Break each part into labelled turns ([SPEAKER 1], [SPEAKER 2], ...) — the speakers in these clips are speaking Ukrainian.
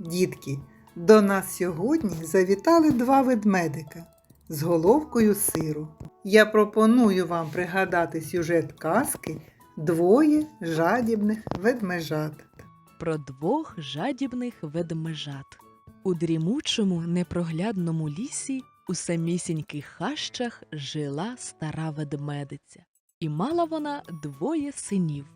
[SPEAKER 1] Дітки, до нас сьогодні завітали два ведмедика з головкою сиру. Я пропоную вам пригадати сюжет казки Двоє жадібних ведмежат.
[SPEAKER 2] про двох жадібних ведмежат. У дрімучому непроглядному лісі у самісіньких хащах жила стара ведмедиця, і мала вона двоє синів.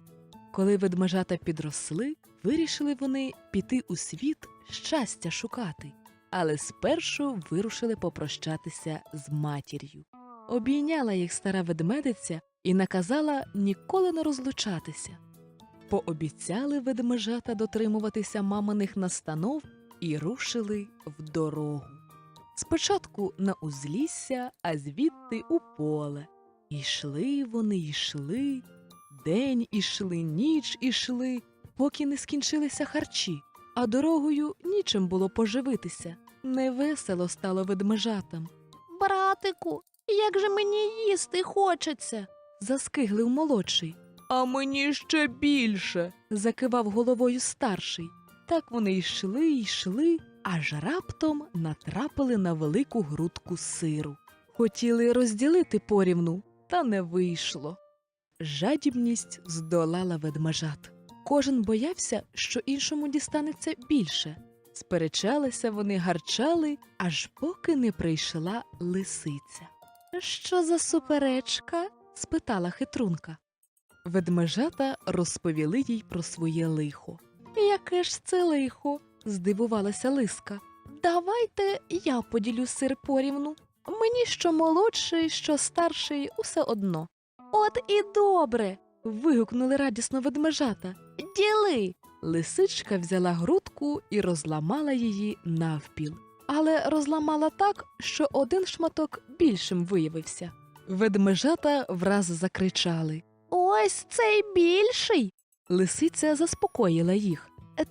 [SPEAKER 2] Коли ведмежата підросли, вирішили вони піти у світ щастя шукати, але спершу вирушили попрощатися з матір'ю. Обійняла їх стара ведмедиця і наказала ніколи не розлучатися. Пообіцяли ведмежата дотримуватися маминих настанов і рушили в дорогу. Спочатку на узлісся, а звідти у поле. Ішли вони, йшли, день ішли, ніч ішли, поки не скінчилися харчі, а дорогою нічим було поживитися. Невесело стало ведмежатам. Братику, як же мені їсти хочеться? заскиглив молодший. А мені ще більше. закивав головою старший. Так вони йшли, йшли, аж раптом натрапили на велику грудку сиру. Хотіли розділити порівну, та не вийшло. Жадібність здолала ведмежат. Кожен боявся, що іншому дістанеться більше. Сперечалися вони, гарчали, аж поки не прийшла лисиця. Що за суперечка? спитала хитрунка. Ведмежата розповіли їй про своє лихо. Яке ж це лихо? здивувалася лиска. Давайте я поділю сир порівну. Мені що молодший, що старший, усе одно. От і добре. вигукнули радісно ведмежата. Діли. Лисичка взяла грудку і розламала її навпіл. Але розламала так, що один шматок більшим виявився. Ведмежата враз закричали. Ось цей більший. Лисиця заспокоїла їх.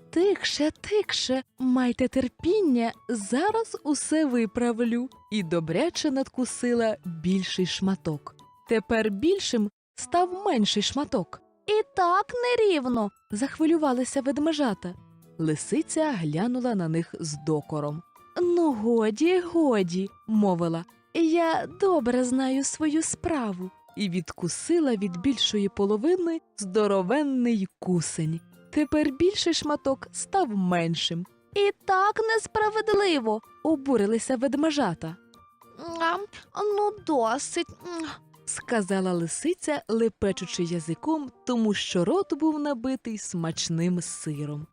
[SPEAKER 2] Тихше, тихше, майте терпіння, зараз усе виправлю. І добряче надкусила більший шматок. Тепер більшим став менший шматок. І так нерівно. захвилювалися ведмежата. Лисиця глянула на них з докором. Ну, годі, годі, мовила. Я добре знаю свою справу. І відкусила від більшої половини здоровенний кусень. Тепер більший шматок став меншим. І так несправедливо, обурилися ведмежата. Ну, досить, сказала лисиця, лепечучи язиком, тому що рот був набитий смачним сиром.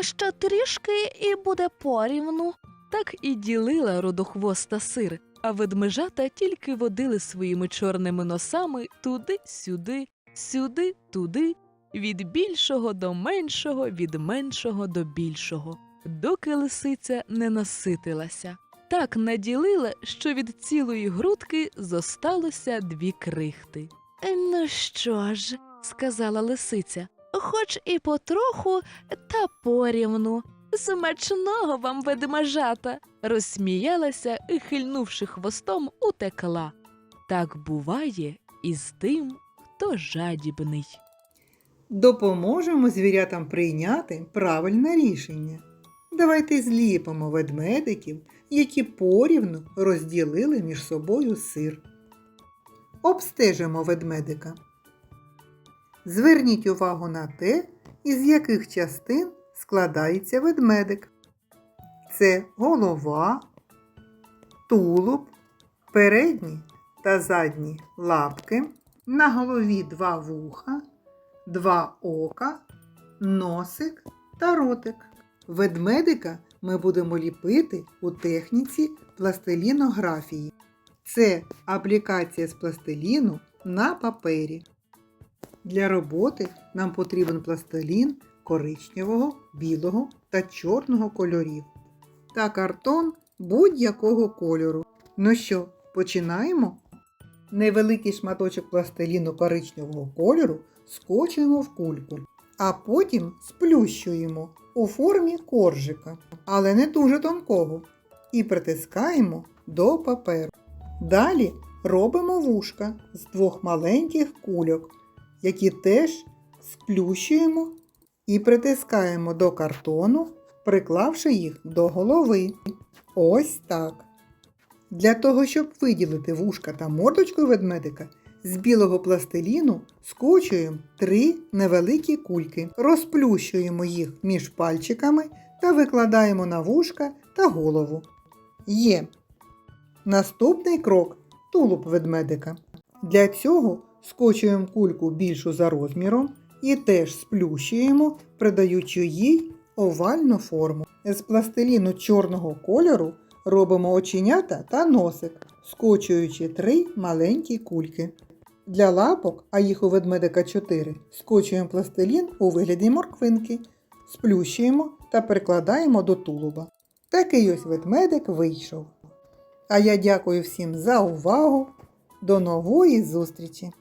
[SPEAKER 2] Ще трішки і буде порівну. Так і ділила родохвоста сир, а ведмежата тільки водили своїми чорними носами туди-сюди, сюди-туди, від більшого до меншого, від меншого до більшого, доки лисиця не наситилася. Так наділила, що від цілої грудки зосталося дві крихти. Ну що ж, сказала лисиця, хоч і потроху, та порівну. Смачного вам ведмежата, розсміялася і, хильнувши хвостом, утекла. Так буває і з тим, хто жадібний.
[SPEAKER 1] Допоможемо звірятам прийняти правильне рішення. Давайте зліпимо ведмедиків, які порівну розділили між собою сир. Обстежимо ведмедика. Зверніть увагу на те, із яких частин складається ведмедик. Це голова, тулуб, передні та задні лапки, на голові два вуха, два ока, носик та ротик. Ведмедика ми будемо ліпити у техніці пластилінографії. Це аплікація з пластиліну на папері. Для роботи нам потрібен пластилін коричневого, білого та чорного кольорів та картон будь-якого кольору. Ну що, починаємо? Невеликий шматочок пластиліну коричневого кольору скочуємо в кульку, а потім сплющуємо у формі коржика, але не дуже тонкого, і притискаємо до паперу. Далі робимо вушка з двох маленьких кульок, які теж сплющуємо і притискаємо до картону приклавши їх до голови. Ось так. Для того, щоб виділити вушка та мордочку ведмедика, з білого пластиліну скочуємо три невеликі кульки, розплющуємо їх між пальчиками та викладаємо на вушка та голову. Є. Наступний крок тулуб ведмедика. Для цього скочуємо кульку більшу за розміром і теж сплющуємо, придаючи їй овальну форму. З пластиліну чорного кольору робимо оченята та носик, скочуючи три маленькі кульки. Для лапок, а їх у ведмедика 4, скочуємо пластилін у вигляді морквинки, сплющуємо та прикладаємо до тулуба. Такий ось ведмедик вийшов. А я дякую всім за увагу. До нової зустрічі!